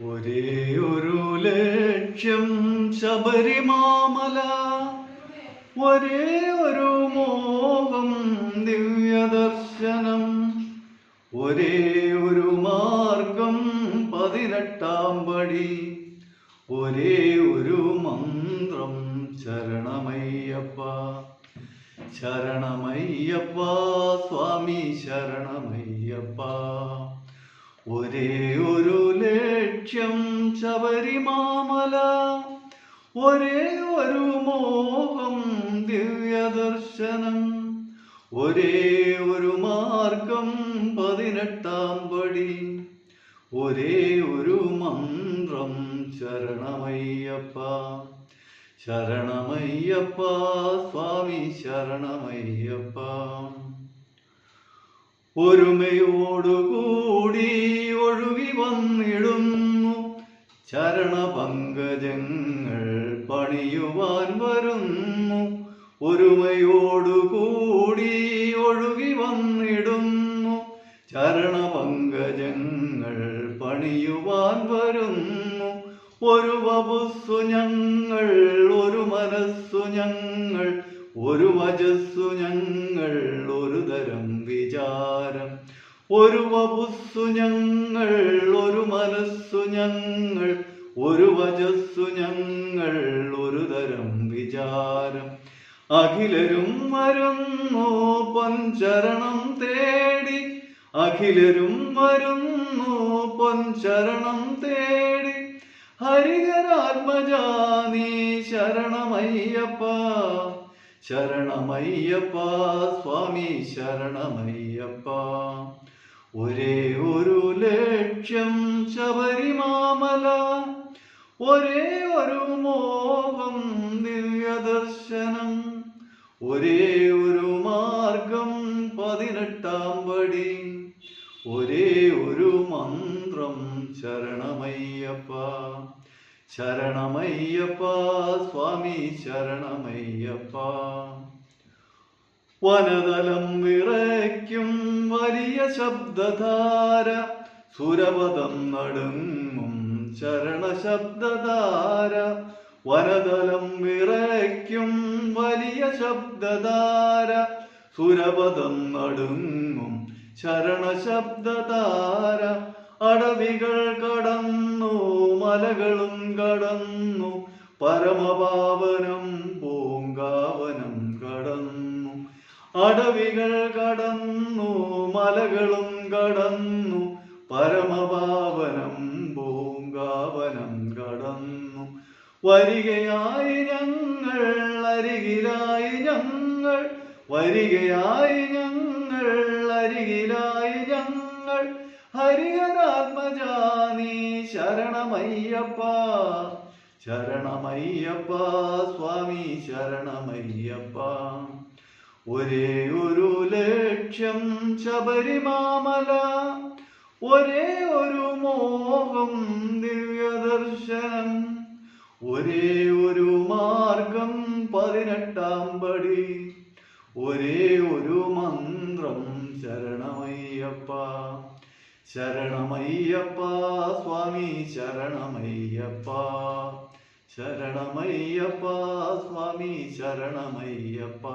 ഒരേ ഒരു ലക്ഷ്യം ശബരിമാമല. ഒരേ ഒരു മോഹം ദിവ്യദർശനം. ഒരേ ഒരു മാർഗം പതിനെട്ടാം പടി. ഒരേ ഒരു മന്ത്രം ശരണമയ്യപ്പ. ശരണമയ്യപ്പ സ്വാമി ശരണമയ്യപ്പ. ഒരേ ഒരു ലക്ഷ്യം ശബരിമാമല ഒരേ ഒരു മോഹം ദിവ്യദർശനം. ഒരേ ഒരു മാർഗം പതിനെട്ടാം പടി. ഒരേ ഒരു മന്ത്രം ശരണമയ്യപ്പ. ശരണമയ്യപ്പ സ്വാമി ശരണമയ്യപ്പ. ഒരുമയോടുകൂടി ചരണപങ്കജങ്ങൾ പണിയുവാൻ വരുന്നു. ഒരുമയോടുകൂടി ഒഴുകി വന്നിടുന്നു. ചരണപങ്കജങ്ങൾ പണിയുവാൻ വരുന്നു. ഒരു വപുസ്സു ഞങ്ങൾ ഒരു മനസ്സു ഞങ്ങൾ ഒരു വജസ്സു ഞങ്ങൾ ഒരു തരം വിചാരം. ഒരു വപുസ്സു ഞങ്ങൾ ഒരു മനസ്സു ഞങ്ങൾ ഒരു വജസ്സു ഞങ്ങൾ ഒരു തരം വിചാരം. അഖിലരും വരുന്നു പൊൻചരണം തേടി. അഖിലരും വരുന്നു പൊൻചരണം തേടി. ഹരിഹരാത്മജാനീ ശരണമയ്യപ്പ ശരണമയ്യപ്പ സ്വാമി ശരണമയ്യപ്പ. ഒരേ ഒരു ലക്ഷ്യം ശബരിമാമല ഒരേ ഒരു മോഹം ദിവ്യദർശനം ഒരേ ഒരു മാർഗം പതിനെട്ടാം പടി ഒരേ ഒരു മന്ത്രം ശരണമയ്യപ്പ. ശരണമയ്യപ്പ സ്വാമി ശരണമയ്യപ്പ. വനതലം വിറയ്ക്കും വലിയ ശബ്ദധാര. സുരപദം നടുങ്ങും ശരണശബ്ദധാര വനതലം വിറയ്ക്കും വലിയ ശബ്ദധാര. സുരപദം നടുങ്ങും ശരണശബ്ദധാര അടവികൾ കടന്നു മലകളും കടന്നു. പരമപാവനം പൂങ്കാവനം അടവികൾ കടന്നു മലകളും കടന്നു പരമപാവനം പൂങ്കാവനം കടന്നു. വരികയായി ഞങ്ങൾ അരികിലായി ഞങ്ങൾ വരികയായി ഞങ്ങൾ അരികിലായി ഞങ്ങൾ. ഹരിഹരാത്മജാനി ശരണമയ്യപ്പ ശരണമയ്യപ്പ സ്വാമി ശരണമയ്യപ്പ. ഒരേ ഒരു ലക്ഷ്യം ശബരിമാമല ഒരേ ഒരു മോഹം ദിവ്യദർശനം ഒരേ ഒരു മാർഗം പതിനെട്ടാം പടി ഒരേ ഒരു മന്ത്രം ശരണമയ്യപ്പ. ശരണമയ്യപ്പ സ്വാമി ശരണമയ്യപ്പ. ശരണമയ്യപ്പ സ്വാമി ശരണമയ്യപ്പ.